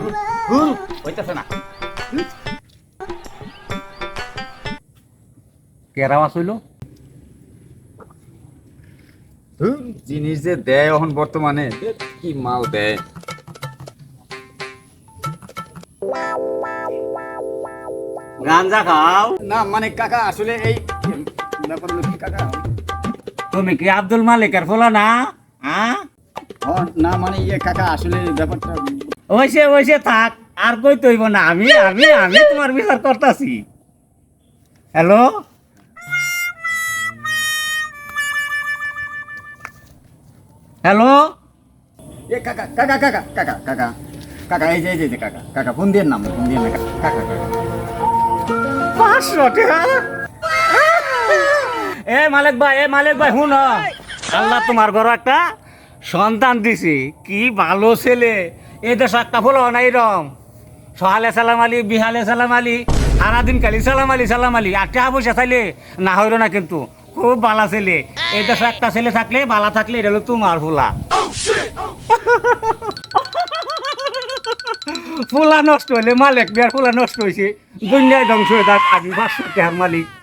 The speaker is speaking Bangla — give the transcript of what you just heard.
না। জিনিস যে দেয় এখন বর্তমানে কি মাল দেয়? গাঞ্জা খাও। না মানে কাকা আসলে এই ব্যাপার কাকা? তুমি কি আব্দুল মালিকের ফলা না হ্যাঁ? না মানে ইয়ে কাকা আসলে ব্যাপারটা ওইসে ওইসে থাক আর কই তৈব না। আমি আমি আমি তোমার বিচার করতেছি। হ্যালো হ্যালো এ কাকা কাকা কাকা কাকা কাকা কাকা এই যে এই যে, কাকা কাকা ফোন দিয়ে নাম ফোন দিয়ে না কাকা কাকা পাঁচশো টাকা? এ মালিক ভাই এ মালিক ভাই শুন। আল্লাহ তোমার ঘর একটা সন্তান দিছি, কি ভালো ছেলে। এই দেশ একটা ফুল নাই রম। সহালে সালাম আলী, বিহালে সালাম আলী, সারাদিন কালি সালাম আলী সালাম আলী। আর টাকা পয়সা চাইলে না হইল না কিন্তু। খুব বালা ছেলে। এই দেশে একটা ছেলে থাকলে, বালা থাকলে এটা হলো তোমার ফুলা। ফুলা নষ্ট হলে মালিক বিয়ার ফুলা নষ্ট হয়েছে দুনিয়ায় ধ্বংস হয়ে যাক আমি পাঁচশো মালিক।